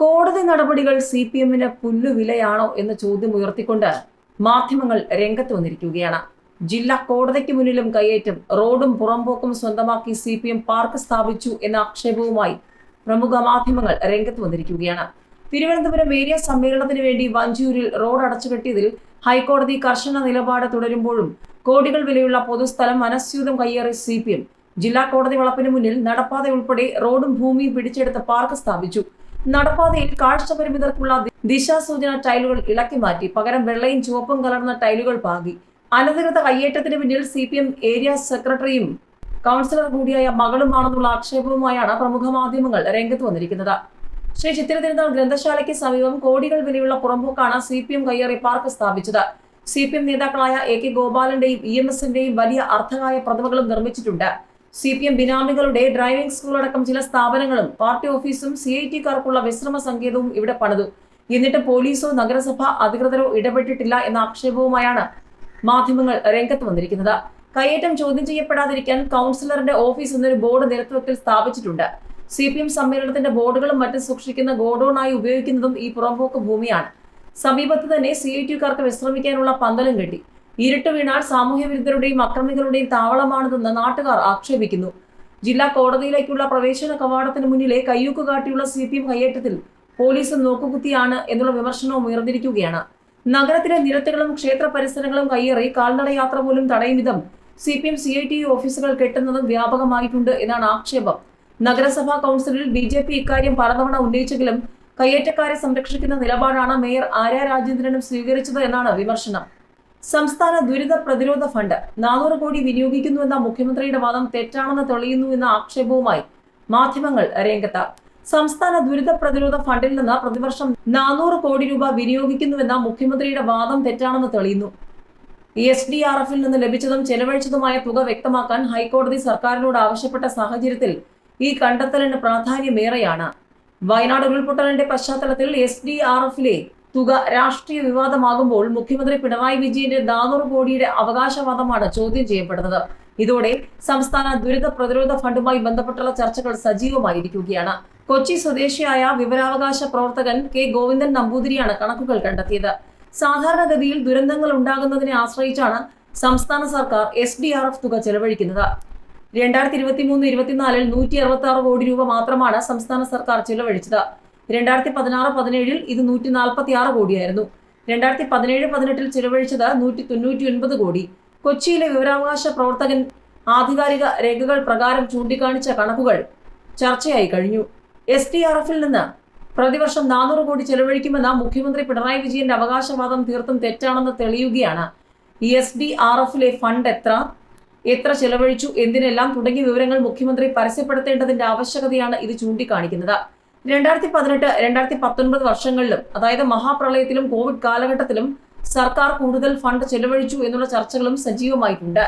കോടതി നടപടികൾ C P എമ്മിന് പുല്ലുവിലയാണോ എന്ന ചോദ്യം ഉയർത്തിക്കൊണ്ട് മാധ്യമങ്ങൾ രംഗത്ത് വന്നിരിക്കുകയാണ്. ജില്ലാ കോടതിക്ക് മുന്നിലും കയ്യേറ്റം റോഡും പുറംപോക്കും സ്വന്തമാക്കി സി പി എം പാർക്ക് സ്ഥാപിച്ചു എന്ന ആക്ഷേപവുമായി പ്രമുഖ മാധ്യമങ്ങൾ രംഗത്ത് വന്നിരിക്കുകയാണ്. തിരുവനന്തപുരം ഏരിയ സമ്മേളനത്തിന് വേണ്ടി വഞ്ചൂരിൽ റോഡ് അടച്ചുകെട്ടിയതിൽ ഹൈക്കോടതി കർശന നിലപാട് തുടരുമ്പോഴും കോടികൾ വിലയുള്ള പൊതുസ്ഥലം അനസ്യൂതം കയ്യേറി സി പി എം. ജില്ലാ കോടതി വളപ്പിന് മുന്നിൽ നടപ്പാത ഉൾപ്പെടെ റോഡും ഭൂമിയും പിടിച്ചെടുത്ത് പാർക്ക് സ്ഥാപിച്ചു. നടപ്പാതയിൽ കാഴ്ച പരിമിതർക്കുള്ള ദിശാസൂചന ടൈലുകൾ ഇളക്കി മാറ്റി. പകരം വെള്ളയും ചുവപ്പും കലർന്ന ടൈലുകൾ പാകി. അനധികൃത കയ്യേറ്റത്തിന് പിന്നിൽ സി പി എം ഏരിയ സെക്രട്ടറിയും കൗൺസിലർ കൂടിയായ മകളുമാണെന്നുള്ള ആക്ഷേപവുമായാണ് പ്രമുഖ മാധ്യമങ്ങൾ രംഗത്ത് വന്നിരിക്കുന്നത്. ശ്രീ ചിത്തിര തിരുനാൾ ഗ്രന്ഥശാലയ്ക്ക് സമീപം കോടികൾ വിലയുള്ള പുറമ്പോക്കാണ് സി പി എം കയ്യേറി പാർക്ക് സ്ഥാപിച്ചത്. സി പി എം നേതാക്കളായ എ കെ ഗോപാലന്റെയും ഇ എം എസിന്റെയും വലിയ അർത്ഥകായ പ്രതിമകളും നിർമ്മിച്ചിട്ടുണ്ട്. സി പി എം ബിനാമികളുടെ ഡ്രൈവിംഗ് സ്കൂൾ അടക്കം ചില സ്ഥാപനങ്ങളും പാർട്ടി ഓഫീസും സി ഐ ടിക്കാർക്കുള്ള വിശ്രമ സങ്കേതവും ഇവിടെ പണിതു. എന്നിട്ട് പോലീസോ നഗരസഭ അധികൃതരോ ഇടപെട്ടിട്ടില്ല എന്ന ആക്ഷേപവുമായാണ് മാധ്യമങ്ങൾ രംഗത്ത് വന്നിരിക്കുന്നത്. കയ്യേറ്റം ചോദ്യം ചെയ്യപ്പെടാതിരിക്കാൻ കൗൺസിലറിന്റെ ഓഫീസ് എന്നൊരു ബോർഡ് നിരത്തുവെക്കൽ സ്ഥാപിച്ചിട്ടുണ്ട്. സി പി എം സമ്മേളനത്തിന്റെ ബോർഡുകളും മറ്റും സൂക്ഷിക്കുന്ന ഗോഡൌണായി ഉപയോഗിക്കുന്നതും ഈ പുറമ്പോക്ക് ഭൂമിയാണ്. സമീപത്ത് തന്നെ സി ഐ ടിക്കാർക്ക് വിശ്രമിക്കാനുള്ള പന്തലും കെട്ടി. ഇരുട്ട് വീണാൽ സാമൂഹ്യ വിരുദ്ധരുടെയും അക്രമികളുടെയും താവളമാണിതെന്ന് നാട്ടുകാർ ആക്ഷേപിക്കുന്നു. ജില്ലാ കോടതിയിലേക്കുള്ള പ്രവേശന കവാടത്തിന് മുന്നിലെ കയ്യൂക്ക് കാട്ടിയുള്ള സി പി എം കയ്യേറ്റത്തിൽ പോലീസ് നോക്കുകുത്തിയാണ് എന്നുള്ള വിമർശനവും ഉയർന്നിരിക്കുകയാണ്. നഗരത്തിലെ നിരത്തുകളും ക്ഷേത്ര പരിസരങ്ങളും കയ്യേറി കാൽനടയാത്ര പോലും തടയും വിധം C P M C I T ഓഫീസുകൾ കെട്ടുന്നതും വ്യാപകമായിട്ടുണ്ട് എന്നാണ് ആക്ഷേപം. നഗരസഭാ കൗൺസിലിൽ ബി ജെ പി ഇക്കാര്യം പലതവണ ഉന്നയിച്ചെങ്കിലും കയ്യേറ്റക്കാരെ സംരക്ഷിക്കുന്ന നിലപാടാണ് മേയർ ആര്യ രാജേന്ദ്രനും സ്വീകരിച്ചത് എന്നാണ് വിമർശനം. സംസ്ഥാന ദുരിത പ്രതിരോധ ഫണ്ട് നാനൂറ് കോടി വിനിയോഗിക്കുന്നുവെന്ന മുഖ്യമന്ത്രിയുടെ വാദം തെറ്റാണെന്ന് തെളിയുന്നു എന്ന ആക്ഷേപവുമായി മാധ്യമങ്ങൾ രംഗത്ത്. സംസ്ഥാന ദുരിത പ്രതിരോധ ഫണ്ടിൽ നിന്ന് പ്രതിവർഷം നാനൂറ് കോടി രൂപ വിനിയോഗിക്കുന്നുവെന്ന മുഖ്യമന്ത്രിയുടെ വാദം തെറ്റാണെന്ന് തെളിയുന്നു. എസ് ഡി ആർ എഫിൽ നിന്ന് ലഭിച്ചതും ചെലവഴിച്ചതുമായ തുക വ്യക്തമാക്കാൻ ഹൈക്കോടതി സർക്കാരിനോട് ആവശ്യപ്പെട്ട സാഹചര്യത്തിൽ ഈ കണ്ടെത്തലിന് പ്രാധാന്യമേറെയാണ്. വയനാട് ഉരുൾപൊട്ടലിന്റെ പശ്ചാത്തലത്തിൽ എസ് ഡി ആർ എഫിലെ തുക രാഷ്ട്രീയ വിവാദമാകുമ്പോൾ മുഖ്യമന്ത്രി പിണറായി വിജയന്റെ നാനൂറ് കോടിയുടെ അവകാശവാദമാണ് ചോദ്യം ചെയ്യപ്പെടുന്നത്. ഇതോടെ സംസ്ഥാന ദുരിത പ്രതിരോധ ഫണ്ടുമായി ബന്ധപ്പെട്ടുള്ള ചർച്ചകൾ സജീവമായിരിക്കുകയാണ്. കൊച്ചി സ്വദേശിയായ വിവരാവകാശ പ്രവർത്തകൻ കെ ഗോവിന്ദൻ നമ്പൂതിരിയാണ് കണക്കുകൾ കണ്ടെത്തിയത്. സാധാരണഗതിയിൽ ദുരന്തങ്ങൾ ഉണ്ടാകുന്നതിനെ ആശ്രയിച്ചാണ് സംസ്ഥാന സർക്കാർ എസ് ഡി ആർ എഫ് തുക ചെലവഴിക്കുന്നത്. രണ്ടായിരത്തി ഇരുപത്തി മൂന്ന് ഇരുപത്തിനാലിൽ നൂറ്റി അറുപത്തി ആറ് കോടി രൂപ മാത്രമാണ് സംസ്ഥാന സർക്കാർ ചെലവഴിച്ചത്. രണ്ടായിരത്തി പതിനാറ് പതിനേഴിൽ ഇത് നൂറ്റി നാൽപ്പത്തി ആറ് കോടിയായിരുന്നു. രണ്ടായിരത്തി പതിനേഴ് പതിനെട്ടിൽ ചെലവഴിച്ചത് നൂറ്റി തൊണ്ണൂറ്റി ഒൻപത് കോടി. കൊച്ചിയിലെ വിവരാവകാശ പ്രവർത്തകൻ ആധികാരിക രേഖകൾ പ്രകാരം ചൂണ്ടിക്കാണിച്ച കണക്കുകൾ ചർച്ചയായി കഴിഞ്ഞു. എസ് ഡി ആർ എഫിൽ നിന്ന് പ്രതിവർഷം നാനൂറ് കോടി ചെലവഴിക്കുമെന്ന മുഖ്യമന്ത്രി പിണറായി വിജയന്റെ അവകാശവാദം തീർത്തും തെറ്റാണെന്ന് തെളിയുകയാണ്. എസ് ഡി ആർ എഫിലെ ഫണ്ട് എത്ര? എത്ര ചെലവഴിച്ചു? എന്തിനെല്ലാം? തുടങ്ങിയ വിവരങ്ങൾ മുഖ്യമന്ത്രി പരസ്യപ്പെടുത്തേണ്ടതിന്റെ ആവശ്യകതയാണ് ഇത് ചൂണ്ടിക്കാണിക്കുന്നത്. രണ്ടായിരത്തി പതിനെട്ട് രണ്ടായിരത്തി പത്തൊൻപത് വർഷങ്ങളിലും അതായത് മഹാപ്രളയത്തിലും കോവിഡ് കാലഘട്ടത്തിലും സർക്കാർ കൂടുതൽ ഫണ്ട് ചെലവഴിച്ചു എന്നുള്ള ചർച്ചകളും സജീവമായിട്ടുണ്ട്.